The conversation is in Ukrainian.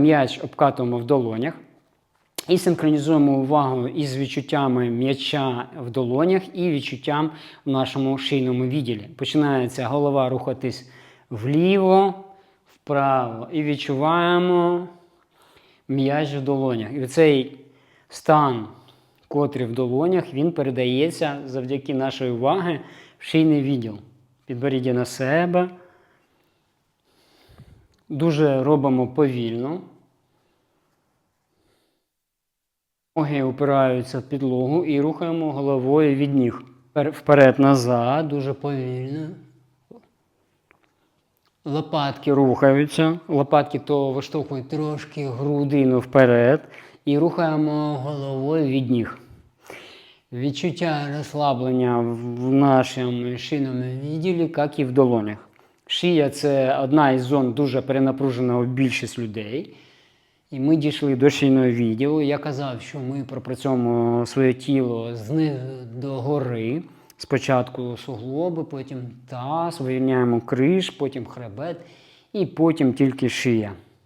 М'яч обкатуємо в долонях і синхронізуємо увагу із відчуттями м'яча в долонях і відчуттям в нашому шийному відділі. Починається голова рухатись вліво, вправо. І відчуваємо м'яч в долонях. І цей стан, котрий в долонях, він передається завдяки нашої уваги в шийний відділ. Підборіддя на себе. Дуже робимо повільно. Ноги опираються в підлогу і рухаємо головою від ніг. Вперед-назад, дуже повільно. Лопатки рухаються. Лопатки то виштовхують трошки грудину вперед. І рухаємо головою від ніг. Відчуття розслаблення в нашому шийному відділі, як і в долонях. Шия це одна із зон дуже перенапружена у більшість людей. І ми дійшли до шийного відділу. Я казав, що ми пропрацьовуємо своє тіло знизу до гори. Спочатку суглоби, потім таз, вивільняємо криш, потім хребет і потім тільки шия.